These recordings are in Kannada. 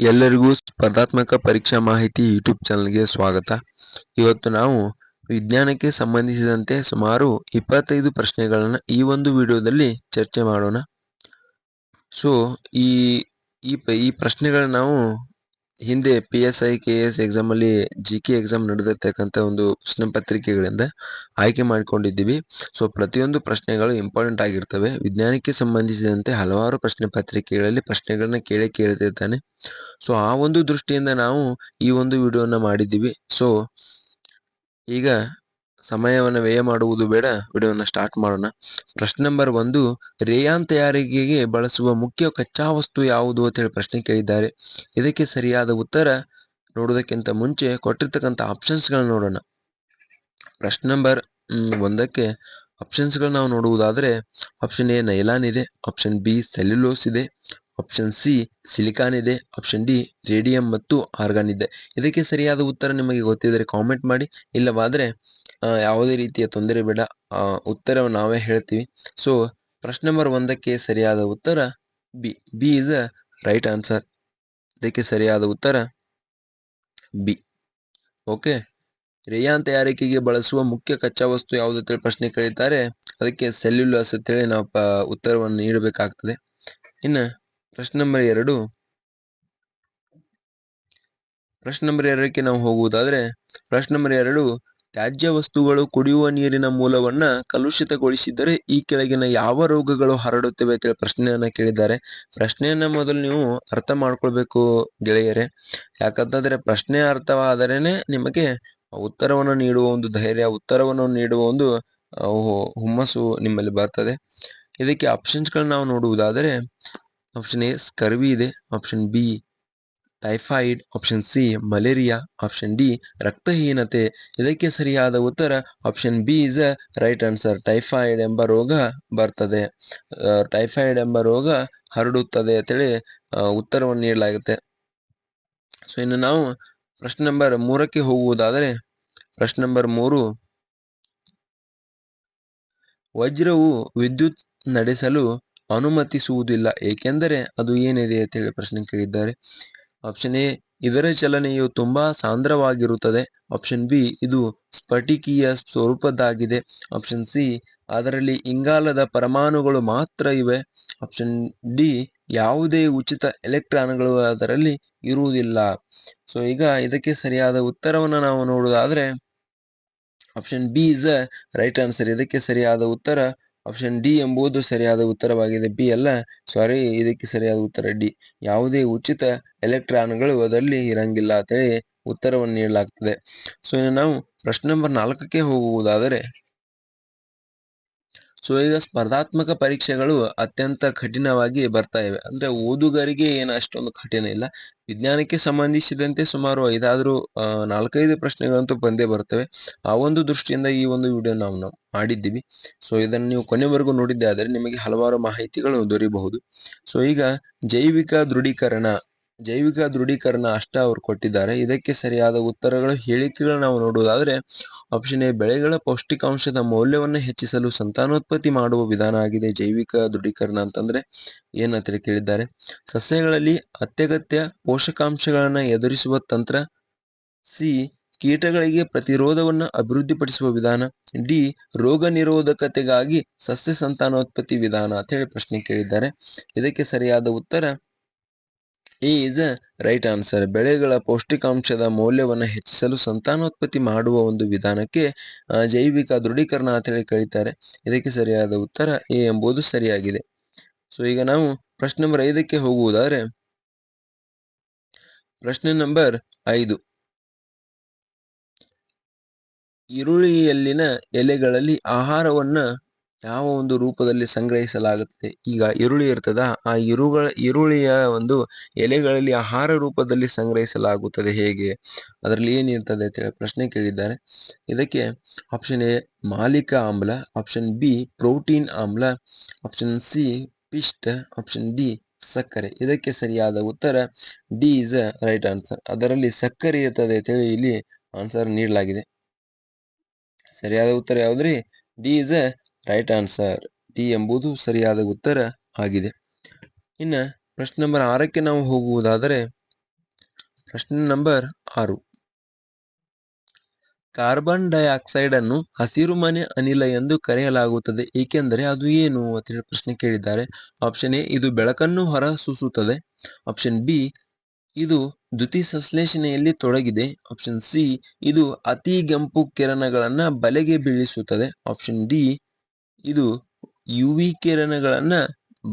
ಎಲ್ಲರಿಗೂ ಸ್ಪರ್ಧಾತ್ಮಕ ಪರೀಕ್ಷಾ ಮಾಹಿತಿ ಯೂಟ್ಯೂಬ್ ಚಾನಲ್ಗೆ ಸ್ವಾಗತ. ಇವತ್ತು ನಾವು ವಿಜ್ಞಾನಕ್ಕೆ ಸಂಬಂಧಿಸಿದಂತೆ ಸುಮಾರು ಇಪ್ಪತ್ತೈದು ಪ್ರಶ್ನೆಗಳನ್ನು ಈ ಒಂದು ವಿಡಿಯೋದಲ್ಲಿ ಚರ್ಚೆ ಮಾಡೋಣ. ಸೊ ಈ ಈ ಈ ಪ್ರಶ್ನೆಗಳನ್ನ ನಾವು ಹಿಂದೆ P S I K S ಎಕ್ಸಾಮಲ್ಲಿ ಜಿ ಕೆ ಎಕ್ಸಾಮ್ ನಡೆದಿರ್ತಕ್ಕಂಥ ಒಂದು ಪ್ರಶ್ನೆ ಪತ್ರಿಕೆಗಳಿಂದ ಆಯ್ಕೆ ಮಾಡಿಕೊಂಡಿದ್ದೀವಿ. ಸೊ ಪ್ರತಿಯೊಂದು ಪ್ರಶ್ನೆಗಳು ಇಂಪಾರ್ಟೆಂಟ್ ಆಗಿರ್ತವೆ. ವಿಜ್ಞಾನಕ್ಕೆ ಸಂಬಂಧಿಸಿದಂತೆ ಹಲವಾರು ಪ್ರಶ್ನೆ ಪತ್ರಿಕೆಗಳಲ್ಲಿ ಪ್ರಶ್ನೆಗಳನ್ನ ಕೇಳಿ ಕೇಳ್ತಿರ್ತಾನೆ. ಸೊ ಆ ಒಂದು ದೃಷ್ಟಿಯಿಂದ ನಾವು ಈ ಒಂದು ವಿಡಿಯೋನ ಮಾಡಿದ್ದೀವಿ. ಸೊ ಈಗ ಸಮಯವನ್ನು ವ್ಯಯ ಮಾಡುವುದು ಬೇಡ. ವಿಡಿಯೋನ ಸ್ಟಾರ್ಟ್ ಮಾಡೋಣ. ಪ್ರಶ್ನೆ ನಂಬರ್ ಒಂದು, ರೇಯಾನ್ ತಯಾರಿಕೆಗೆ ಬಳಸುವ ಮುಖ್ಯ ಕಚ್ಚಾ ವಸ್ತು ಯಾವುದು ಅಂತ ಹೇಳಿ ಪ್ರಶ್ನೆ ಕೇಳಿದ್ದಾರೆ. ಇದಕ್ಕೆ ಸರಿಯಾದ ಉತ್ತರ ನೋಡೋದಕ್ಕಿಂತ ಮುಂಚೆ ಕೊಟ್ಟಿರ್ತಕ್ಕಂಥ ಆಪ್ಷನ್ಸ್ಗಳನ್ನ ನೋಡೋಣ. ಪ್ರಶ್ನೆ ನಂಬರ್ ಒಂದಕ್ಕೆ ಆಪ್ಷನ್ಸ್ಗಳು ನಾವು ನೋಡುವುದಾದರೆ ಆಪ್ಷನ್ ಎ ನೈಲಾನ್ ಇದೆ ಆಪ್ಷನ್ ಬಿ ಸೆಲ್ಯುಲೋಸ್ ಇದೆ ಆಪ್ಷನ್ ಸಿ ಸಿಲಿಕಾನ್ ಇದೆ. ಆಪ್ಷನ್ ಡಿ ರೇಡಿಯಂ ಮತ್ತು ಆರ್ಗಾನ್ ಇದೆ. ಇದಕ್ಕೆ ಸರಿಯಾದ ಉತ್ತರ ನಿಮಗೆ ಗೊತ್ತಿದ್ದರೆ ಕಾಮೆಂಟ್ ಮಾಡಿ. ಇಲ್ಲವಾದರೆ ಯಾವುದೇ ರೀತಿಯ ತೊಂದರೆ ಬೇಡ. ಉತ್ತರವನ್ನು ನಾವೇ ಹೇಳ್ತೀವಿ. ಸೊ ಪ್ರಶ್ನೆ ನಂಬರ್ ಒಂದಕ್ಕೆ ಸರಿಯಾದ ಉತ್ತರ B B is a right answer ಇದಕ್ಕೆ ಸರಿಯಾದ ಉತ್ತರ ಬಿ ಓಕೆ ರೇಯಾನ್ ತಯಾರಿಕೆಗೆ ಬಳಸುವ ಮುಖ್ಯ ಕಚ್ಚಾ ವಸ್ತು ಯಾವುದು ಅಂತೇಳಿ ಪ್ರಶ್ನೆ ಕೇಳಿದ್ದಾರೆ. ಅದಕ್ಕೆ ಸೆಲ್ಯುಲಸ್ ಅಂತೇಳಿ ನಾವು ಉತ್ತರವನ್ನು ನೀಡಬೇಕಾಗ್ತದೆ. ಇನ್ನು ಪ್ರಶ್ನೆ ನಂಬರ್ ಎರಡು. ಪ್ರಶ್ನೆ ನಂಬರ್ ಎರಡಕ್ಕೆ ನಾವು ಹೋಗುವುದಾದ್ರೆ, ಪ್ರಶ್ನೆ ನಂಬರ್ ಎರಡು, ತ್ಯಾಜ್ಯ ವಸ್ತುಗಳು ಕುಡಿಯುವ ನೀರಿನ ಮೂಲವನ್ನ ಕಲುಷಿತಗೊಳಿಸಿದರೆ ಈ ಕೆಳಗಿನ ಯಾವ ರೋಗಗಳು ಹರಡುತ್ತವೆ ಅಂತ ಪ್ರಶ್ನೆಯನ್ನ ಕೇಳಿದ್ದಾರೆ. ಪ್ರಶ್ನೆಯನ್ನ ಮೊದಲು ನೀವು ಅರ್ಥ ಮಾಡ್ಕೊಳ್ಬೇಕು ಗೆಳೆಯರೆ. ಯಾಕಂತಂದ್ರೆ ಪ್ರಶ್ನೆ ಅರ್ಥವಾದರೇನೆ ನಿಮಗೆ ಉತ್ತರವನ್ನು ನೀಡುವ ಒಂದು ಧೈರ್ಯ, ಉತ್ತರವನ್ನು ನೀಡುವ ಒಂದು ಹುಮ್ಮಸ್ಸು ನಿಮ್ಮಲ್ಲಿ ಬರ್ತದೆ. ಇದಕ್ಕೆ ಆಪ್ಷನ್ಸ್ಗಳನ್ನ ನಾವು ನೋಡುವುದಾದರೆ ಆಪ್ಷನ್ ಎ ಸ್ಕರ್ವಿ ಇದೆ. Option B typhoid option C malaria option D ರಕ್ತಹೀನತೆ. ಇದಕ್ಕೆ ಸರಿಯಾದ ಉತ್ತರ option B is a right answer typhoid ಎಂಬ ರೋಗ ಬರ್ತದೆ. ಟೈಫಾಯ್ಡ್ ಎಂಬ ರೋಗ ಹರಡುತ್ತದೆ ಅಂತೇಳಿ ಉತ್ತರವನ್ನು ನೀಡಲಾಗುತ್ತೆ. ಸೊ ಇನ್ನು ನಾವು ಪ್ರಶ್ನೆ ನಂಬರ್ ಮೂರಕ್ಕೆ ಹೋಗುವುದಾದರೆ, ಪ್ರಶ್ನೆ ನಂಬರ್ ಮೂರು, ವಜ್ರವು ವಿದ್ಯುತ್ ನಡೆಸಲು ಅನುಮತಿಸುವುದಿಲ್ಲ. ಏಕೆಂದರೆ ಅದು ಏನಿದೆ ಅಂತ ಹೇಳಿ ಪ್ರಶ್ನೆ ಕೇಳಿದ್ದಾರೆ. ಆಪ್ಷನ್ ಎ ಇದರ ಚಲನೆಯು ತುಂಬಾ ಸಾಂದ್ರವಾಗಿರುತ್ತದೆ. ಆಪ್ಷನ್ ಬಿ ಇದು ಸ್ಫಟಿಕೀಯ ಸ್ವರೂಪದ್ದಾಗಿದೆ. ಆಪ್ಷನ್ ಸಿ ಅದರಲ್ಲಿ ಇಂಗಾಲದ ಪರಮಾಣುಗಳು ಮಾತ್ರ ಇವೆ. ಆಪ್ಷನ್ ಡಿ ಯಾವುದೇ ಉಚಿತ ಎಲೆಕ್ಟ್ರಾನ್ಗಳು ಅದರಲ್ಲಿ ಇರುವುದಿಲ್ಲ. ಸೊ ಈಗ ಇದಕ್ಕೆ ಸರಿಯಾದ ಉತ್ತರವನ್ನು ನಾವು ನೋಡುವುದಾದ್ರೆ option B is right answer ಇದಕ್ಕೆ ಸರಿಯಾದ ಉತ್ತರ ಆಪ್ಷನ್ ಡಿ ಎಂಬುದು ಸರಿಯಾದ ಉತ್ತರವಾಗಿದೆ. ಬಿ ಅಲ್ಲ ಸಾರಿ ಇದಕ್ಕೆ ಸರಿಯಾದ ಉತ್ತರ ಡಿ ಯಾವುದೇ ಉಚಿತ ಎಲೆಕ್ಟ್ರಾನ್ಗಳು ಅದರಲ್ಲಿ ಇರಂಗಿಲ್ಲ ಅಂತೇಳಿ ಉತ್ತರವನ್ನು ನೀಡಲಾಗ್ತದೆ. ಸೊ ನಾವು ಪ್ರಶ್ನೆ ನಂಬರ್ ನಾಲ್ಕಕ್ಕೆ ಹೋಗುವುದಾದರೆ ಸೊ ಈಗ ಸ್ಪರ್ಧಾತ್ಮಕ ಪರೀಕ್ಷೆಗಳು ಅತ್ಯಂತ ಕಠಿಣವಾಗಿ ಬರ್ತಾ ಇವೆ. ಅಂದ್ರೆ ಓದುಗರಿಗೆ ಏನು ಅಷ್ಟೊಂದು ಕಠಿಣ ಇಲ್ಲ. ವಿಜ್ಞಾನಕ್ಕೆ ಸಂಬಂಧಿಸಿದಂತೆ ಸುಮಾರು ಐದಾದ್ರು ನಾಲ್ಕೈದು ಪ್ರಶ್ನೆಗಳಂತೂ ಬಂದೇ ಬರ್ತವೆ ಆ ಒಂದು ದೃಷ್ಟಿಯಿಂದ ಈ ಒಂದು ವಿಡಿಯೋ ನಾವು ನಾವು ಮಾಡಿದ್ದೀವಿ. ಸೊ ಇದನ್ನು ನೀವು ಕೊನೆವರೆಗೂ ನೋಡಿದ್ದೆ ಆದರೆ ನಿಮಗೆ ಹಲವಾರು ಮಾಹಿತಿಗಳು ದೊರೆಯಬಹುದು ಸೊ ಈಗ ಜೈವಿಕ ದೃಢೀಕರಣ ಜೈವಿಕ ದೃಢೀಕರಣ ಅಷ್ಟ ಅವರು ಕೊಟ್ಟಿದ್ದಾರೆ. ಇದಕ್ಕೆ ಸರಿಯಾದ ಉತ್ತರಗಳು ಹೇಳಿಕೆಗಳು ನಾವು ನೋಡುವುದಾದ್ರೆ ಆಪ್ಷನ್ ಎ, ಬೆಳೆಗಳ ಪೌಷ್ಟಿಕಾಂಶದ ಮೌಲ್ಯವನ್ನು ಹೆಚ್ಚಿಸಲು ಸಂತಾನೋತ್ಪತ್ತಿ ಮಾಡುವ ವಿಧಾನ ಆಗಿದೆ ಜೈವಿಕ ದೃಢೀಕರಣ ಅಂತಂದ್ರೆ ಏನಂತ ಕೇಳಿದ್ದಾರೆ. ಸಸ್ಯಗಳಲ್ಲಿ ಅತ್ಯಗತ್ಯ ಪೋಷಕಾಂಶಗಳನ್ನು ಎದುರಿಸುವ ತಂತ್ರ ಸಿ, ಕೀಟಗಳಿಗೆ ಪ್ರತಿರೋಧವನ್ನು ಅಭಿವೃದ್ಧಿಪಡಿಸುವ ವಿಧಾನ, ಡಿ, ರೋಗ ನಿರೋಧಕತೆಗಾಗಿ ಸಸ್ಯ ಸಂತಾನೋತ್ಪತ್ತಿ ವಿಧಾನ ಅಂತ ಹೇಳಿ ಪ್ರಶ್ನೆ ಕೇಳಿದ್ದಾರೆ. ಇದಕ್ಕೆ ಸರಿಯಾದ ಉತ್ತರ A is a right answer. ಬೆಳೆಗಳ ಪೌಷ್ಟಿಕಾಂಶದ ಮೌಲ್ಯವನ್ನು ಹೆಚ್ಚಿಸಲು ಸಂತಾನೋತ್ಪತ್ತಿ ಮಾಡುವ ಒಂದು ವಿಧಾನಕ್ಕೆ ಜೈವಿಕ ದೃಢೀಕರಣ ಅಂತ ಹೇಳಿ ಕರೀತಾರೆ. ಇದಕ್ಕೆ ಸರಿಯಾದ ಉತ್ತರ ಎ ಎಂಬುದು ಸರಿಯಾಗಿದೆ. ಸೊ ಈಗ ನಾವು ಪ್ರಶ್ನೆ ನಂಬರ್ ಐದಕ್ಕೆ ಹೋಗುವುದಾದ್ರೆ, ಪ್ರಶ್ನೆ ನಂಬರ್ ಐದು. ಈರುಳ್ಳಿಯಲ್ಲಿನ ಎಲೆಗಳಲ್ಲಿ ಆಹಾರವನ್ನ ಯಾವ ಒಂದು ರೂಪದಲ್ಲಿ ಸಂಗ್ರಹಿಸಲಾಗುತ್ತೆ? ಈಗ ಈರುಳ್ಳಿ ಇರ್ತದ, ಆ ಇರುಗಳ, ಈರುಳ್ಳಿಯ ಒಂದು ಎಲೆಗಳಲ್ಲಿ ಆಹಾರ ರೂಪದಲ್ಲಿ ಸಂಗ್ರಹಿಸಲಾಗುತ್ತದೆ ಹೇಗೆ? ಅದರಲ್ಲಿ ಏನಿರ್ತದೆ ಅಂತ ಹೇಳಿ ಪ್ರಶ್ನೆ ಕೇಳಿದ್ದಾರೆ. ಇದಕ್ಕೆ ಆಪ್ಷನ್ ಎ, ಮಾಲಿಕ ಆಮ್ಲ ಆಪ್ಷನ್ ಬಿ ಪ್ರೋಟೀನ್ ಆಮ್ಲ ಆಪ್ಷನ್ ಸಿ, ಪಿಷ್ಟ ಆಪ್ಷನ್ ಡಿ, ಸಕ್ಕರೆ. ಇದಕ್ಕೆ ಸರಿಯಾದ ಉತ್ತರ D is a right answer ಅದರಲ್ಲಿ ಸಕ್ಕರೆ ಇರ್ತದೆ ಅಂತ ಹೇಳಿ ಇಲ್ಲಿ ಆನ್ಸರ್ ನೀಡಲಾಗಿದೆ. ಸರಿಯಾದ ಉತ್ತರ ಯಾವ್ದ್ರಿ? D is right answer D ಎಂಬುದು ಸರಿಯಾದ ಉತ್ತರ ಆಗಿದೆ. ಇನ್ನು ಪ್ರಶ್ನೆ ನಂಬರ್ ಆರಕ್ಕೆ ನಾವು ಹೋಗುವುದಾದರೆ, ಪ್ರಶ್ನೆ ನಂಬರ್ ಆರು. ಕಾರ್ಬನ್ ಡೈಆಕ್ಸೈಡ್ ಅನ್ನು ಹಸಿರುಮನೆ ಅನಿಲ ಎಂದು ಕರೆಯಲಾಗುತ್ತದೆ, ಏಕೆಂದರೆ ಅದು ಏನು ಅಂತ ಹೇಳಿ ಪ್ರಶ್ನೆ ಕೇಳಿದ್ದಾರೆ. ಆಪ್ಷನ್ ಎ, ಇದು ಬೆಳಕನ್ನು ಹೊರಸೂಸುತ್ತದೆ. ಆಪ್ಷನ್ ಬಿ, ಇದು ದ್ಯುತಿ ಸಂಶ್ಲೇಷಣೆಯಲ್ಲಿ ತೊಡಗಿದೆ. ಆಪ್ಷನ್ ಸಿ, ಇದು ಅತಿ ಕೆಂಪು ಕಿರಣಗಳನ್ನ ಬಲೆಗೆ ಬೀಳಿಸುತ್ತದೆ. ಆಪ್ಷನ್ ಡಿ ಇದು ಯು ವಿ ಕಿರಣಗಳನ್ನ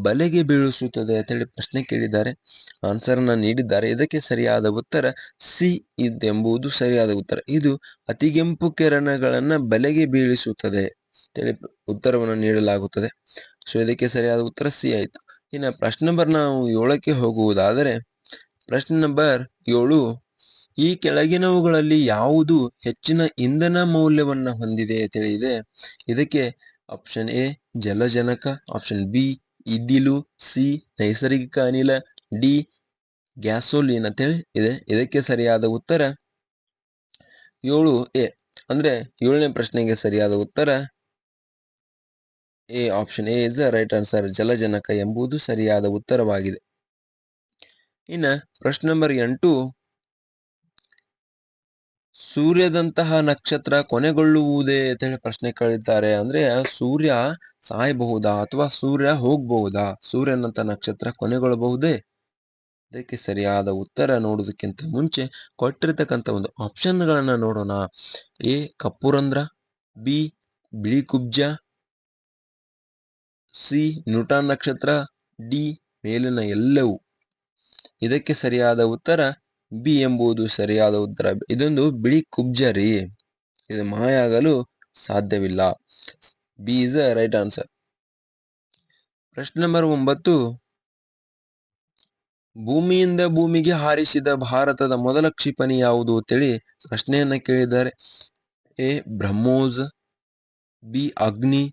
ಬಲೆಗೆ ಬೀಳಿಸುತ್ತದೆ ಅಂತ ಹೇಳಿ ಪ್ರಶ್ನೆ ಕೇಳಿದ್ದಾರೆ. ಆನ್ಸರ್ ಅನ್ನ ನೀಡಿದ್ದಾರೆ. ಇದಕ್ಕೆ ಸರಿಯಾದ ಉತ್ತರ ಸಿ ಇದೆಂಬುದು ಸರಿಯಾದ ಉತ್ತರ. ಇದು ಅತಿಗೆಂಪು ಕಿರಣಗಳನ್ನ ಬಲೆಗೆ ಬೀಳಿಸುತ್ತದೆ ಅಂತೇಳಿ ಉತ್ತರವನ್ನು ನೀಡಲಾಗುತ್ತದೆ. ಸೊ ಇದಕ್ಕೆ ಸರಿಯಾದ ಉತ್ತರ ಸಿ ಆಯ್ತು. ಇನ್ನು ಪ್ರಶ್ನೆ ನಂಬರ್ ನಾವು ಏಳಕ್ಕೆ ಹೋಗುವುದಾದರೆ, ಪ್ರಶ್ನೆ ನಂಬರ್ ಏಳು, ಈ ಕೆಳಗಿನವುಗಳಲ್ಲಿ ಯಾವುದು ಹೆಚ್ಚಿನ ಇಂಧನ ಮೌಲ್ಯವನ್ನ ಹೊಂದಿದೆ ಹೇಳಿದೆ. ಇದಕ್ಕೆ ಆಪ್ಷನ್ ಎ ಜಲಜನಕ ಆಪ್ಷನ್ ಬಿ ಇದ್ದಿಲು ಸಿ ನೈಸರ್ಗಿಕ ಅನಿಲ ಡಿ ಗ್ಯಾಸೋಲಿನ್ ಅಂತೇಳಿ ಇದೆ, ಇದಕ್ಕೆ ಸರಿಯಾದ ಉತ್ತರ ಏಳು ಎ. ಅಂದ್ರೆ ಏಳನೇ ಪ್ರಶ್ನೆಗೆ ಸರಿಯಾದ ಉತ್ತರ A. Option A is right answer ಜಲಜನಕ ಎಂಬುದು ಸರಿಯಾದ ಉತ್ತರವಾಗಿದೆ. ಇನ್ನ ಪ್ರಶ್ನೆ ನಂಬರ್ ಎಂಟು ಸೂರ್ಯದಂತಹ ನಕ್ಷತ್ರ ಕೊನೆಗೊಳ್ಳುವುದೇ ಅಂತ ಹೇಳಿ ಪ್ರಶ್ನೆ ಕೇಳಿದ್ದಾರೆ ಅಂದ್ರೆ ಸೂರ್ಯ ಸಾಯಬಹುದಾ ಅಥವಾ ಸೂರ್ಯ ಹೋಗಬಹುದಾ? ಸೂರ್ಯನಂತ ನಕ್ಷತ್ರ ಕೊನೆಗೊಳ್ಳಬಹುದೇ? ಇದಕ್ಕೆ ಸರಿಯಾದ ಉತ್ತರ ನೋಡೋದಕ್ಕಿಂತ ಮುಂಚೆ ಕೊಟ್ಟಿರ್ತಕ್ಕಂಥ ಒಂದು ಆಪ್ಷನ್ಗಳನ್ನ ನೋಡೋಣ. ಎ, ಕಪ್ಪುರಂಧ್ರ, ಬಿ, ಬಿಳಿ ಕುಬ್ಜ, ಸಿ ನ್ಯೂಟಾನ್ ನಕ್ಷತ್ರ, ಡಿ, ಮೇಲಿನ ಎಲ್ಲವೂ. ಇದಕ್ಕೆ ಸರಿಯಾದ ಉತ್ತರ ಬಿ ಎಂಬುದು ಸರಿಯಾದ ಉತ್ತರ. ಇದೊಂದು ಬಿಳಿ ಕುಬ್ಜರಿ ಇದು ಮಾಯಾಗಲು ಸಾಧ್ಯವಿಲ್ಲ. B is a right answer. ಪ್ರಶ್ನೆ ನಂಬರ್ ಒಂಬತ್ತು. ಭೂಮಿಯಿಂದ ಭೂಮಿಗೆ ಹಾರಿಸಿದ ಭಾರತದ ಮೊದಲ ಕ್ಷಿಪಣಿ ಯಾವುದು ಅಂತೇಳಿ ಪ್ರಶ್ನೆಯನ್ನ ಕೇಳಿದ್ದಾರೆ. A BrahMos, B Agni,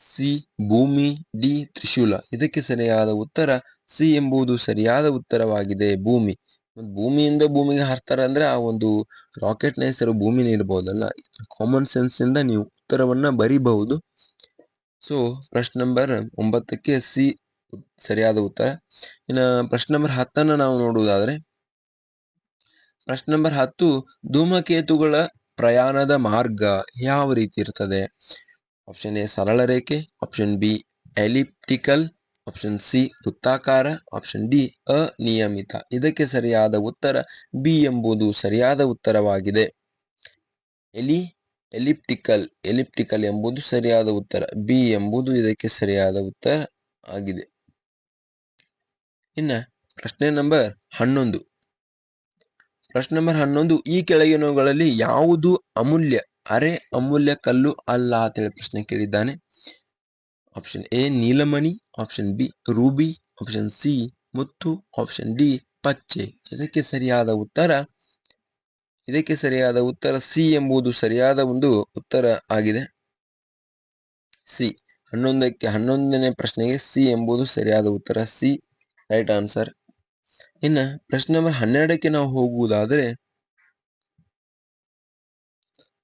C Bhoomi, D Trishul. ಇದಕ್ಕೆ ಸರಿಯಾದ ಉತ್ತರ ಸಿ ಎಂಬುದು ಸರಿಯಾದ ಉತ್ತರವಾಗಿದೆ ಭೂಮಿ. ಭೂಮಿಯಿಂದ ಭೂಮಿಗೆ ಹಾರ್ತಾರೆ ಅಂದ್ರೆ ಆ ಒಂದು ರಾಕೆಟ್ ಹೆಸರು ಭೂಮಿನೇ ಇರಬಹುದಲ್ಲ ಕಾಮನ್ ಸೆನ್ಸ್ ಇಂದ ನೀವು ಉತ್ತರವನ್ನ ಬರಿಬಹುದು. ಸೊ ಪ್ರಶ್ನೆ ನಂಬರ್ ಒಂಬತ್ತಕ್ಕೆ ಸಿ ಸರಿಯಾದ ಉತ್ತರ. ಇನ್ನು ಪ್ರಶ್ನೆ ನಂಬರ್ ಹತ್ತನ್ನ ನಾವು ನೋಡುವುದಾದ್ರೆ, ಪ್ರಶ್ನೆ ನಂಬರ್ ಹತ್ತು, ಧೂಮಕೇತುಗಳ ಪ್ರಯಾಣದ ಮಾರ್ಗ ಯಾವ ರೀತಿ ಇರ್ತದೆ? ಆಪ್ಷನ್ ಎ ಸರಳ ರೇಖೆ option B elliptical option C ವೃತ್ತಾಕಾರ. Option D ಅನಿಯಮಿತ. ಇದಕ್ಕೆ ಸರಿಯಾದ ಉತ್ತರ ಬಿ ಎಂಬುದು ಸರಿಯಾದ ಉತ್ತರವಾಗಿದೆ. ಎಲಿ, ಎಲಿಪ್ಟಿಕಲ್. ಎಲಿಪ್ಟಿಕಲ್ ಎಂಬುದು ಸರಿಯಾದ ಉತ್ತರ. ಬಿ ಎಂಬುದು ಇದಕ್ಕೆ ಸರಿಯಾದ ಉತ್ತರ ಆಗಿದೆ. ಇನ್ನ ಪ್ರಶ್ನೆ ನಂಬರ್ ಹನ್ನೊಂದು. ಪ್ರಶ್ನೆ ನಂಬರ್ ಹನ್ನೊಂದು, ಈ ಕೆಳಗಿನವುಗಳಲ್ಲಿ ಯಾವುದು ಅಮೂಲ್ಯ? ಅರೆ ಅಮೂಲ್ಯ ಕಲ್ಲು ಅಲ್ಲ ಅಂತೇಳಿ ಪ್ರಶ್ನೆ ಕೇಳಿದ್ದಾನೆ. Option A Neelamani option B ruby option C Muthu option D ಪಚ್ಚೆ ಇದಕ್ಕೆ ಸರಿಯಾದ ಉತ್ತರ, ಇದಕ್ಕೆ ಸರಿಯಾದ ಉತ್ತರ ಸಿ ಎಂಬುದು ಸರಿಯಾದ ಒಂದು ಉತ್ತರ ಆಗಿದೆ. ಸಿ ಹನ್ನೊಂದಕ್ಕೆ, ಹನ್ನೊಂದನೇ ಪ್ರಶ್ನೆಗೆ ಸಿ ಎಂಬುದು ಸರಿಯಾದ ಉತ್ತರ. ಸಿ ರೈಟ್ ಆನ್ಸರ್ ಇನ್ನು ಪ್ರಶ್ನೆ ನಂಬರ್ ಹನ್ನೆರಡಕ್ಕೆ ನಾವು ಹೋಗುವುದಾದರೆ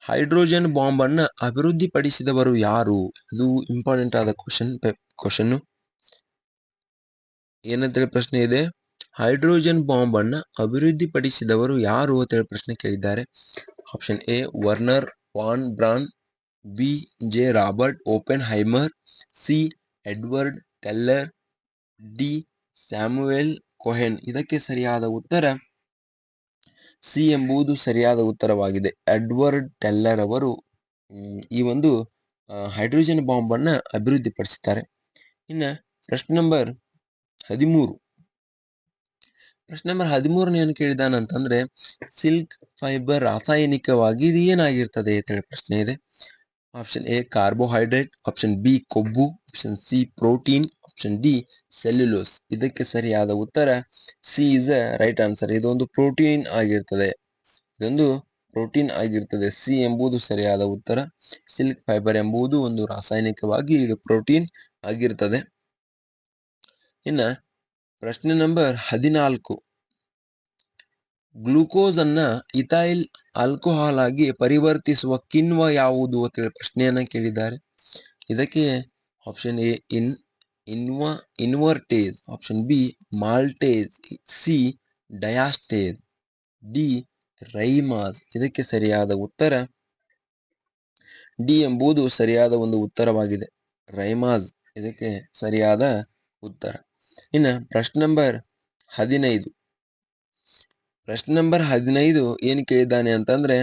ಹೈಡ್ರೋಜನ್ ಬಾಂಬ್ ಅನ್ನ ಅಭಿವೃದ್ಧಿಪಡಿಸಿದವರು ಯಾರು? ಇದು ಇಂಪಾರ್ಟೆಂಟ್ ಆದ ಕ್ವಶನ್ ಕ್ವಶನ್ ಏನಂತೇಳಿ ಪ್ರಶ್ನೆ ಇದೆ. ಹೈಡ್ರೋಜನ್ ಬಾಂಬ್ ಅನ್ನ ಅಭಿವೃದ್ಧಿಪಡಿಸಿದವರು ಯಾರು ಅಂತ ಹೇಳಿ ಪ್ರಶ್ನೆ ಕೇಳಿದ್ದಾರೆ. Option A Werner von Braun B J Robert Oppenheimer C Edward Teller D Samuel Cohen ಇದಕ್ಕೆ ಸರಿಯಾದ ಉತ್ತರ ಸಿ ಎಂಬುದು ಸರಿಯಾದ ಉತ್ತರವಾಗಿದೆ. ಎಡ್ವರ್ಡ್ ಟೆಲ್ಲರ್ ಅವರು ಈ ಒಂದು ಹೈಡ್ರೋಜನ್ ಬಾಂಬ್ ಅನ್ನ ಅಭಿವೃದ್ಧಿಪಡಿಸುತ್ತಾರೆ ಇನ್ನ ಪ್ರಶ್ನೆ ನಂಬರ್ ಹದಿಮೂರು. ಪ್ರಶ್ನೆ ನಂಬರ್ ಹದಿಮೂರನೇ ಏನು ಕೇಳಿದಾನಂತಂದ್ರೆ ಸಿಲ್ಕ್ ಫೈಬರ್ ರಾಸಾಯನಿಕವಾಗಿ ಇದು ಏನಾಗಿರ್ತದೆ ಅಂತೇಳಿ ಪ್ರಶ್ನೆ ಇದೆ. Option A carbohydrate, option B ಕೊಬ್ಬು, option C protein option D cellulose ಇದಕ್ಕೆ ಸರಿಯಾದ ಉತ್ತರ C is a right answer ಇದೊಂದು ಪ್ರೋಟೀನ್ ಆಗಿರ್ತದೆ. ಇದೊಂದು ಪ್ರೋಟೀನ್ ಆಗಿರ್ತದೆ. ಸಿ ಎಂಬುದು ಸರಿಯಾದ ಉತ್ತರ. ಸಿಲ್ಕ್ ಫೈಬರ್ ಎಂಬುದು ಒಂದು ರಾಸಾಯನಿಕವಾಗಿ ಇದು ಪ್ರೋಟೀನ್ ಆಗಿರ್ತದೆ. ಇನ್ನ ಪ್ರಶ್ನೆ ನಂಬರ್ ಹದಿನಾಲ್ಕು. ಗ್ಲೂಕೋಸ್ ಅನ್ನ ಇಥೈಲ್ ಆಲ್ಕೋಹಾಲ್ ಆಗಿ ಪರಿವರ್ತಿಸುವ ಕಿಣ್ವ ಯಾವುದು ಅಂತ ಪ್ರಶ್ನೆಯನ್ನ ಕೇಳಿದ್ದಾರೆ. ಇದಕ್ಕೆ ಆಪ್ಷನ್ ಎ ಇನ್ ಇನ್ವ invertase option B maltase C diastase D zymase ಇದಕ್ಕೆ ಸರಿಯಾದ ಉತ್ತರ? ಡಿ ಎಂಬುದು ಸರಿಯಾದ ಒಂದು ಉತ್ತರವಾಗಿದೆ. ರೈಮಾಸ್ ಇದಕ್ಕೆ ಸರಿಯಾದ ಉತ್ತರ. ಇನ್ನು ಪ್ರಶ್ನೆ ನಂಬರ್ ಹದಿನೈದು. ಪ್ರಶ್ನೆ ನಂಬರ್ ಹದಿನೈದು ಏನು ಕೇಳಿದ್ದಾನೆ ಅಂತಂದ್ರೆ,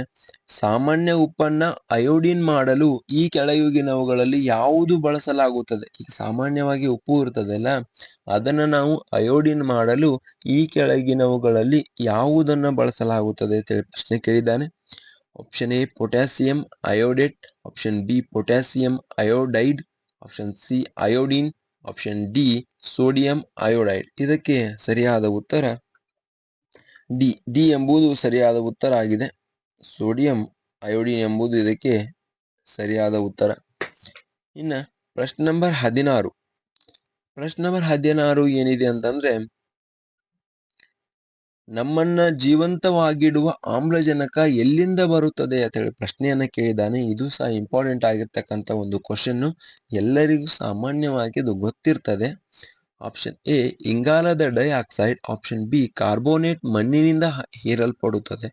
ಸಾಮಾನ್ಯ ಉಪ್ಪನ್ನ ಅಯೋಡಿನ್ ಮಾಡಲು ಈ ಕೆಳಗಿನವುಗಳಲ್ಲಿ ಯಾವುದು ಬಳಸಲಾಗುತ್ತದೆ? ಈಗ ಸಾಮಾನ್ಯವಾಗಿ ಉಪ್ಪು ಇರ್ತದಲ್ಲ, ಅದನ್ನ ನಾವು ಅಯೋಡಿನ್ ಮಾಡಲು ಈ ಕೆಳಗಿನವುಗಳಲ್ಲಿ ಯಾವುದನ್ನ ಬಳಸಲಾಗುತ್ತದೆ ಅಂತೇಳಿ ಪ್ರಶ್ನೆ ಕೇಳಿದ್ದಾನೆ. Option A potassium iodate option B potassium iodide option C iodine option D sodium iodide ಇದಕ್ಕೆ ಸರಿಯಾದ ಉತ್ತರ ಡಿ ಡಿ ಎಂಬುದು ಸರಿಯಾದ ಉತ್ತರ ಆಗಿದೆ. ಸೋಡಿಯಂ ಅಯೋಡಿನ್ ಎಂಬುದು ಇದಕ್ಕೆ ಸರಿಯಾದ ಉತ್ತರ. ಇನ್ನ ಪ್ರಶ್ನೆ ನಂಬರ್ ಹದಿನಾರು. ಪ್ರಶ್ನೆ ನಂಬರ್ ಹದಿನಾರು ಏನಿದೆ ಅಂತಂದ್ರೆ, ನಮ್ಮನ್ನ ಜೀವಂತವಾಗಿಡುವ ಆಮ್ಲಜನಕ ಎಲ್ಲಿಂದ ಬರುತ್ತದೆ ಅಂತ ಹೇಳಿ ಪ್ರಶ್ನೆಯನ್ನ ಕೇಳಿದ್ದಾನೆ. ಇದು ಸಹ ಇಂಪಾರ್ಟೆಂಟ್ ಆಗಿರ್ತಕ್ಕಂಥ ಒಂದು ಕ್ವಶನ್ ಎಲ್ಲರಿಗೂ ಸಾಮಾನ್ಯವಾಗಿ ಇದು ಗೊತ್ತಿರ್ತದೆ. ಆಪ್ಷನ್ ಎ ಇಂಗಾಲದ ಡೈಆಕ್ಸೈಡ್. ಆಪ್ಷನ್ ಬಿ ಕಾರ್ಬೋನೇಟ್ ಮಣ್ಣಿನಿಂದ ಹೀರಲ್ಪಡುತ್ತದೆ.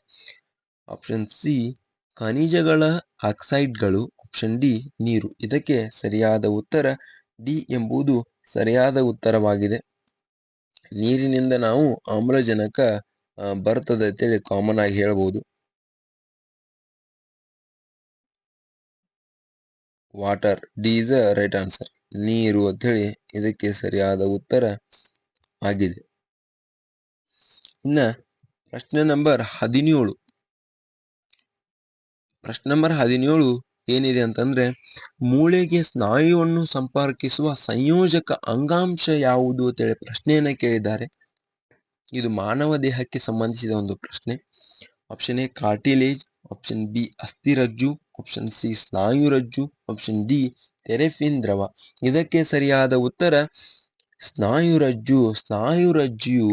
ಆಪ್ಷನ್ ಸಿ ಖನಿಜಗಳ ಆಕ್ಸೈಡ್ಗಳು. ಆಪ್ಷನ್ ಡಿ ನೀರು. ಇದಕ್ಕೆ ಸರಿಯಾದ ಉತ್ತರ ಡಿ ಎಂಬುದು ಸರಿಯಾದ ಉತ್ತರವಾಗಿದೆ. ನೀರಿನಿಂದ ನಾವು ಆಮ್ಲಜನಕ ಬರ್ತದೆ ಅಂತೇಳಿ ಕಾಮನ್ ಆಗಿ ಹೇಳಬಹುದು water D is a right answer ನೀರು ಅಂತೇಳಿ ಇದಕ್ಕೆ ಸರಿಯಾದ ಉತ್ತರ ಆಗಿದೆ. ಇನ್ನ ಪ್ರಶ್ನೆ ನಂಬರ್ ಹದಿನೇಳು. ಪ್ರಶ್ನೆ ನಂಬರ್ ಹದಿನೇಳು ಏನಿದೆ ಅಂತಂದ್ರೆ ಮೂಳೆಗೆ ಸ್ನಾಯುವನ್ನು ಸಂಪರ್ಕಿಸುವ ಸಂಯೋಜಕ ಅಂಗಾಂಶ ಯಾವುದು ಅಂತೇಳಿ ಪ್ರಶ್ನೆಯನ್ನ ಕೇಳಿದ್ದಾರೆ. ಇದು ಮಾನವ ದೇಹಕ್ಕೆ ಸಂಬಂಧಿಸಿದ ಒಂದು ಪ್ರಶ್ನೆ. Option A, cartilage. Option B ಅಸ್ಥಿರಜ್ಜು option C ಸ್ನಾಯುರಜ್ಜು ಆಪ್ಷನ್ ಡಿ ತೆರೆಫಿನ್ ದ್ರವ ಇದಕ್ಕೆ ಸರಿಯಾದ ಉತ್ತರ ಸ್ನಾಯುರಜ್ಜು ಸ್ನಾಯುರಜ್ಜುಯು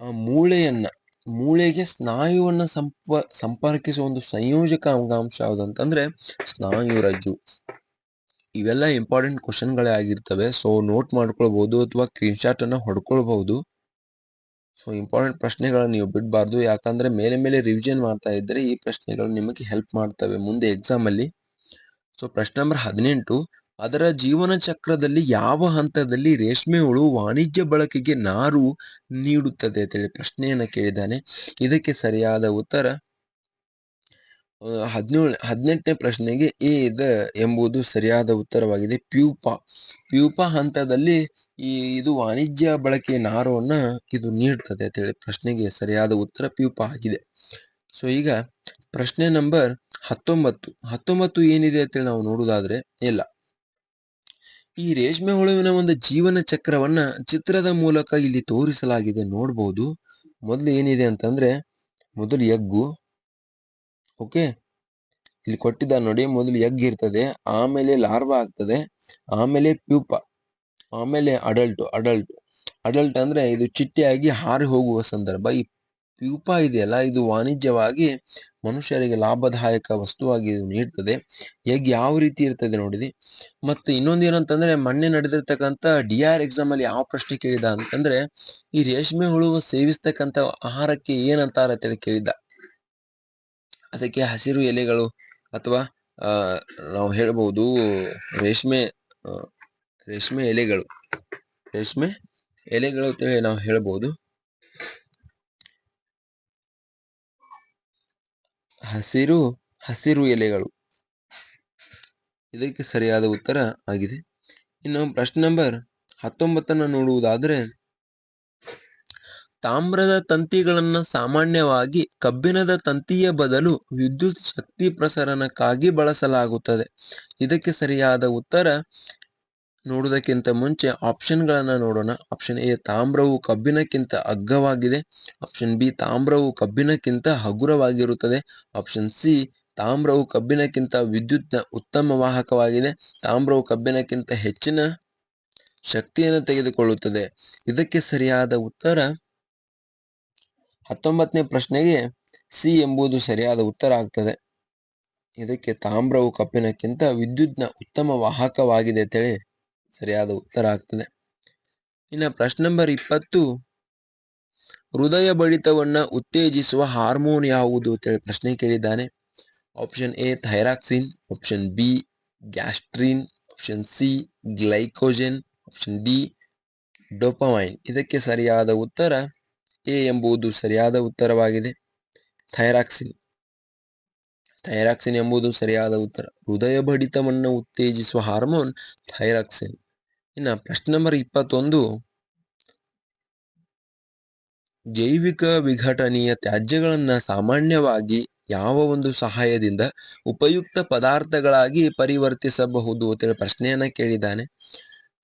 ಆ ಮೂಳೆಯನ್ನ, ಮೂಳೆಗೆ ಸ್ನಾಯುವನ್ನ ಸಂಪ, ಸಂಪರ್ಕಿಸುವ ಒಂದು ಸಂಯೋಜಕ ಅಂಗಾಂಶ ಯಾವುದಂತಂದ್ರೆ ಸ್ನಾಯುರಜ್ಜು ಇವೆಲ್ಲ ಇಂಪಾರ್ಟೆಂಟ್ ಕ್ವಶನ್ಗಳೇ ಆಗಿರ್ತವೆ. ಸೊ ನೋಟ್ ಮಾಡ್ಕೊಳ್ಬಹುದು ಅಥವಾ ಸ್ಕ್ರೀನ್ಶಾಟ್ ಅನ್ನ ಹೊಡ್ಕೊಳ್ಬಹುದು. ಸೊ ಇಂಪಾರ್ಟೆಂಟ್ ಪ್ರಶ್ನೆಗಳನ್ನು ನೀವು ಬಿಡಬಾರ್ದು. ಯಾಕಂದರೆ ಮೇಲೆ ಮೇಲೆ ರಿವಿಷನ್ ಮಾಡ್ತಾ ಇದ್ದರೆ ಈ ಪ್ರಶ್ನೆಗಳು ನಿಮಗೆ ಹೆಲ್ಪ್ ಮಾಡ್ತವೆ ಮುಂದೆ ಎಕ್ಸಾಮಲ್ಲಿ ಸೊ ಪ್ರಶ್ನೆ ನಂಬರ್ ಹದಿನೆಂಟು. ಅದರ ಜೀವನ ಚಕ್ರದಲ್ಲಿ ಯಾವ ಹಂತದಲ್ಲಿ ರೇಷ್ಮೆ ಹುಳು ವಾಣಿಜ್ಯ ಬಳಕೆಗೆ ನಾರು ನೀಡುತ್ತದೆ ಅಂತೇಳಿ ಪ್ರಶ್ನೆಯನ್ನು ಕೇಳಿದ್ದಾನೆ. ಇದಕ್ಕೆ ಸರಿಯಾದ ಉತ್ತರ ಹದಿನೇಳು ಹದಿನೆಂಟನೇ ಪ್ರಶ್ನೆಗೆ ಎ ಇದೆ ಎಂಬುದು ಸರಿಯಾದ ಉತ್ತರವಾಗಿದೆ. ಪ್ಯೂಪಾ ಪ್ಯೂಪಾ ಹಂತದಲ್ಲಿ ಈ, ಇದು ವಾಣಿಜ್ಯ ಬಳಕೆ ನಾರವನ್ನು ಇದು ನೀಡ್ತದೆ ಅಂತೇಳಿ ಪ್ರಶ್ನೆಗೆ ಸರಿಯಾದ ಉತ್ತರ ಪ್ಯೂಪಾ ಆಗಿದೆ. ಸೊ, ಈಗ ಪ್ರಶ್ನೆ ನಂಬರ್ ಹತ್ತೊಂಬತ್ತು. ಹತ್ತೊಂಬತ್ತು ಏನಿದೆ ಅಂತೇಳಿ ನಾವು ನೋಡುವುದಾದ್ರೆ, ಇಲ್ಲ. ಈ ರೇಷ್ಮೆ ಹುಳುವಿನ ಒಂದು ಜೀವನ ಚಕ್ರವನ್ನ ಚಿತ್ರದ ಮೂಲಕ ಇಲ್ಲಿ ತೋರಿಸಲಾಗಿದೆ ನೋಡ್ಬೋದು. ಮೊದಲು ಏನಿದೆ ಅಂತಂದ್ರೆ, ಮೊದಲು ಎಗ್ಗು ಓಕೆ? ಇಲ್ಲಿ ಕೊಟ್ಟಿದ್ದ ನೋಡಿ, ಮೊದಲು ಎಗ್ ಇರ್ತದೆ, ಆಮೇಲೆ ಲಾರ್ವಾ ಆಗ್ತದೆ, ಆಮೇಲೆ ಪ್ಯೂಪ, ಆಮೇಲೆ ಅಡಲ್ಟ್ ಅಡಲ್ಟ್. ಅಡಲ್ಟ್ ಅಂದ್ರೆ ಇದು ಚಿಟ್ಟೆಯಾಗಿ ಹಾರಿ ಹೋಗುವ ಸಂದರ್ಭ. ಈ ಪ್ಯೂಪ ಇದೆಯಲ್ಲ, ಇದು ವಾಣಿಜ್ಯವಾಗಿ ಮನುಷ್ಯರಿಗೆ ಲಾಭದಾಯಕ ವಸ್ತುವಾಗಿ ಇದು ನೀಡ್ತದೆ. ಎಗ್ ಯಾವ ರೀತಿ ಇರ್ತದೆ ನೋಡಿದಿ? ಮತ್ತೆ ಇನ್ನೊಂದು ಏನಂತಂದ್ರೆ ಮೊನ್ನೆ ನಡೆದಿರ್ತಕ್ಕಂಥ ಡಿ ಆರ್ ಎಕ್ಸಾಮ್ ಅಲ್ಲಿ ಯಾವ ಪ್ರಶ್ನೆ ಕೇಳಿದ ಅಂತಂದ್ರೆ, ಈ ರೇಷ್ಮೆ ಹುಳು ಸೇವಿಸ್ತಕ್ಕಂಥ ಆಹಾರಕ್ಕೆ ಏನಂತಾರೆ ಕೇಳಿದ್ದ. ಅದಕ್ಕೆ ಹಸಿರು ಎಲೆಗಳು ಅಥವಾ ನಾವು ಹೇಳಬಹುದು ರೇಷ್ಮೆ ರೇಷ್ಮೆ ಎಲೆಗಳು. ರೇಷ್ಮೆ ಎಲೆಗಳು ಅಂತ ನಾವು ಹೇಳಬಹುದು ಹಸಿರು ಹಸಿರು ಎಲೆಗಳು. ಇದಕ್ಕೆ ಸರಿಯಾದ ಉತ್ತರ ಆಗಿದೆ. ಇನ್ನು ಪ್ರಶ್ನೆ ನಂಬರ್ ಹತ್ತೊಂಬತ್ತನ್ನು ನೋಡುವುದಾದ್ರೆ ತಾಮ್ರದ ತಂತಿಗಳನ್ನು ಸಾಮಾನ್ಯವಾಗಿ ಕಬ್ಬಿಣದ ತಂತಿಯ ಬದಲು ವಿದ್ಯುತ್ ಶಕ್ತಿ ಪ್ರಸರಣಕ್ಕಾಗಿ ಬಳಸಲಾಗುತ್ತದೆ. ಇದಕ್ಕೆ ಸರಿಯಾದ ಉತ್ತರ ನೋಡುವುದಕ್ಕಿಂತ ಮುಂಚೆ ಆಪ್ಷನ್ಗಳನ್ನು ನೋಡೋಣ. ಆಪ್ಷನ್ ಎ ತಾಮ್ರವು ಕಬ್ಬಿಣಕ್ಕಿಂತ ಅಗ್ಗವಾಗಿದೆ. ಆಪ್ಷನ್ ಬಿ ತಾಮ್ರವು ಕಬ್ಬಿನಕ್ಕಿಂತ ಹಗುರವಾಗಿರುತ್ತದೆ. ಆಪ್ಷನ್ ಸಿ ತಾಮ್ರವು ಕಬ್ಬಿನಕ್ಕಿಂತ ವಿದ್ಯುತ್ನ ಉತ್ತಮ ವಾಹಕವಾಗಿದೆ. ತಾಮ್ರವು ಕಬ್ಬಿಣಕ್ಕಿಂತ ಹೆಚ್ಚಿನ ಶಕ್ತಿಯನ್ನು ತೆಗೆದುಕೊಳ್ಳುತ್ತದೆ. ಇದಕ್ಕೆ ಸರಿಯಾದ ಉತ್ತರ ಹತ್ತೊಂಬತ್ತನೇ ಪ್ರಶ್ನೆಗೆ ಸಿ ಎಂಬುದು ಸರಿಯಾದ ಉತ್ತರ ಆಗ್ತದೆ. ಇದಕ್ಕೆ ತಾಮ್ರವು ಕಪ್ಪಿನಕ್ಕಿಂತ ವಿದ್ಯುತ್ನ ಉತ್ತಮ ವಾಹಕವಾಗಿದೆ ಅಂತೇಳಿ ಸರಿಯಾದ ಉತ್ತರ ಆಗ್ತದೆ. ಇನ್ನು ಪ್ರಶ್ನೆ ನಂಬರ್ ಇಪ್ಪತ್ತು, ಹೃದಯ ಬಡಿತವನ್ನ ಉತ್ತೇಜಿಸುವ ಹಾರ್ಮೋನ್ ಯಾವುದು ಅಂತೇಳಿ ಪ್ರಶ್ನೆ ಕೇಳಿದ್ದಾನೆ. Option A thyroxine, option B gastrin, option C glycogen, option D dopamine. ಇದಕ್ಕೆ ಸರಿಯಾದ ಉತ್ತರ ಎ ಎಂಬುದು ಸರಿಯಾದ ಉತ್ತರವಾಗಿದೆ. ಥೈರಾಕ್ಸಿನ್. ಥೈರಾಕ್ಸಿನ್ ಎಂಬುದು ಸರಿಯಾದ ಉತ್ತರ. ಹೃದಯ ಬಡಿತವನ್ನು ಉತ್ತೇಜಿಸುವ ಹಾರ್ಮೋನ್ ಥೈರಾಕ್ಸಿನ್. ಇನ್ನು ಪ್ರಶ್ನೆ ನಂಬರ್ ಇಪ್ಪತ್ತೊಂದು. ಜೈವಿಕ ವಿಘಟನೀಯ ತ್ಯಾಜ್ಯಗಳನ್ನ ಸಾಮಾನ್ಯವಾಗಿ ಯಾವ ಒಂದು ಸಹಾಯದಿಂದ ಉಪಯುಕ್ತ ಪದಾರ್ಥಗಳಾಗಿ ಪರಿವರ್ತಿಸಬಹುದು ಅಂತೇಳಿ ಪ್ರಶ್ನೆಯನ್ನ ಕೇಳಿದ್ದಾನೆ.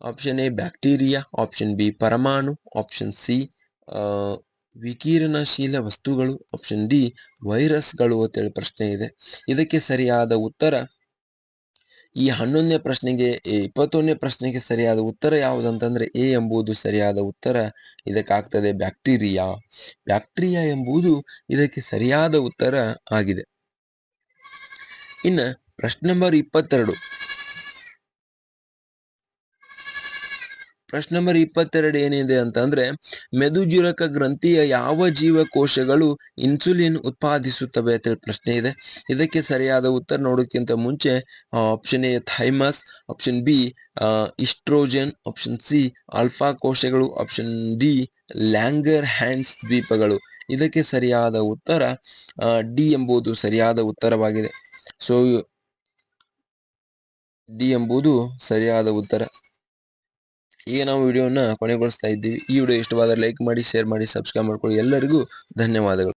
Option A bacteria option B ಪರಮಾಣು ಆಪ್ಷನ್ ಸಿ ವಿಕಿರಣಶೀಲ ವಸ್ತುಗಳು ಆಪ್ಷನ್ ಡಿ ವೈರಸ್ಗಳು ಅಂತೇಳಿ ಪ್ರಶ್ನೆ ಇದೆ. ಇದಕ್ಕೆ ಸರಿಯಾದ ಉತ್ತರ, ಈ ಹನ್ನೊಂದನೇ ಪ್ರಶ್ನೆಗೆ ಇಪ್ಪತ್ತೊಂದನೇ ಪ್ರಶ್ನೆಗೆ ಸರಿಯಾದ ಉತ್ತರ ಯಾವುದಂತಂದ್ರೆ ಎ ಎಂಬುದು ಸರಿಯಾದ ಉತ್ತರ, ಇದಕ್ಕಾಗ್ತದೆ ಬ್ಯಾಕ್ಟೀರಿಯಾ. ಬ್ಯಾಕ್ಟೀರಿಯಾ ಎಂಬುದು ಇದಕ್ಕೆ ಸರಿಯಾದ ಉತ್ತರ ಆಗಿದೆ. ಇನ್ನ ಪ್ರಶ್ನೆ ನಂಬರ್ ಇಪ್ಪತ್ತೆರಡು. ಪ್ರಶ್ನೆ ನಂಬರ್ ಇಪ್ಪತ್ತೆರಡು ಏನಿದೆ ಅಂತಂದ್ರೆ, ಮೆದುಜುರಕ ಗ್ರಂಥಿಯ ಯಾವ ಜೀವಕೋಶಗಳು ಇನ್ಸುಲಿನ್ ಉತ್ಪಾದಿಸುತ್ತವೆ ಅಂತ ಪ್ರಶ್ನೆ ಇದೆ. ಇದಕ್ಕೆ ಸರಿಯಾದ ಉತ್ತರ ನೋಡೋಕ್ಕಿಂತ ಮುಂಚೆ option A thymus option B estrogen option C, alpha ಕೋಶಗಳು ಆಪ್ಷನ್ ಡಿ, ಲ್ಯಾಂಗರ್ ಹ್ಯಾಂಡ್ಸ್ ದ್ವೀಪಗಳು. ಇದಕ್ಕೆ ಸರಿಯಾದ ಉತ್ತರ ಡಿ ಎಂಬುದು ಸರಿಯಾದ ಉತ್ತರವಾಗಿದೆ. ಸೊ ಡಿ ಎಂಬುದು ಸರಿಯಾದ ಉತ್ತರ. ಈಗ ನಾವು ವಿಡಿಯೋನ ಕೊನೆಗೊಳಿಸ್ತಾ ಇದ್ದೀವಿ. ಈ ವಿಡಿಯೋ ಇಷ್ಟವಾದರೆ ಲೈಕ್ ಮಾಡಿ ಶೇರ್ ಮಾಡಿ ಸಬ್ಸ್ಕ್ರೈಬ್ ಮಾಡ್ಕೊಳ್ಳಿ. ಎಲ್ಲರಿಗೂ ಧನ್ಯವಾದಗಳು.